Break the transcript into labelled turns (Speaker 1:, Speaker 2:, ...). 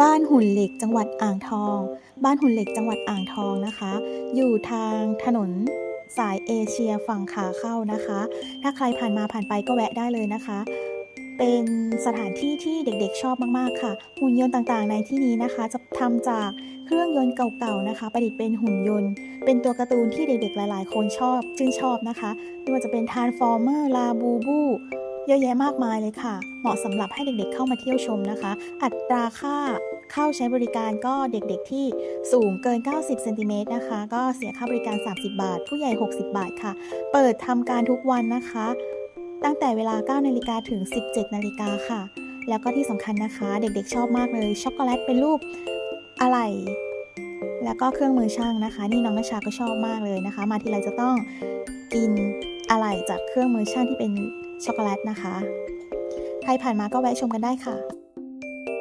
Speaker 1: บ้านหุ่นเหล็กจังหวัดอ่างทอง บ้านหุ่นเหล็กจังหวัดอ่างทองนะคะ อยู่ทางถนนสายเอเชียฝั่งขาเข้านะคะ ถ้าใครผ่านมาผ่านไปก็แวะได้เลยนะคะ เป็นสถานที่ที่เด็กๆชอบมากๆค่ะ หุ่นยนต์ต่างๆ ในที่นี้นะคะ จะทำจากเครื่องยนต์เก่าๆนะคะ ประดิษฐ์เป็นหุ่นยนต์ เป็นตัวการ์ตูนที่เด็กๆหลายๆ คนชอบ ชื่นชอบนะคะไม่ว่าจะเป็น Transformer ลาบูบู เยอะแยะมากมายเลยค่ะ เหมาะสำหรับให้เด็กๆเข้ามาเที่ยวชมนะคะ อัตราค่าเข้าใช้บริการก็เด็กๆที่สูงเกิน 90เซนติเมตรนะคะ ก็เสียค่าบริการ 30 บาท ผู้ใหญ่ 60 บาทค่ะ เปิดทำการทุกวันนะคะ ตั้งแต่เวลา 9 นาฬิกาถึง 17 นาฬิกาค่ะ แล้วก็ที่สำคัญนะคะ เด็กๆชอบมากเลย ช็อกโกแลตเป็นรูปอะไหล่แล้วก็เครื่องมือช่างนะคะ นี่น้องนชชาก็ชอบมากเลยนะคะ มาทีไรจะต้องกินอะไหล่จากเครื่องมือช่างที่เป็น ช็อกโกแลตนะคะ ใครผ่านมาก็แวะชมกันได้ค่ะ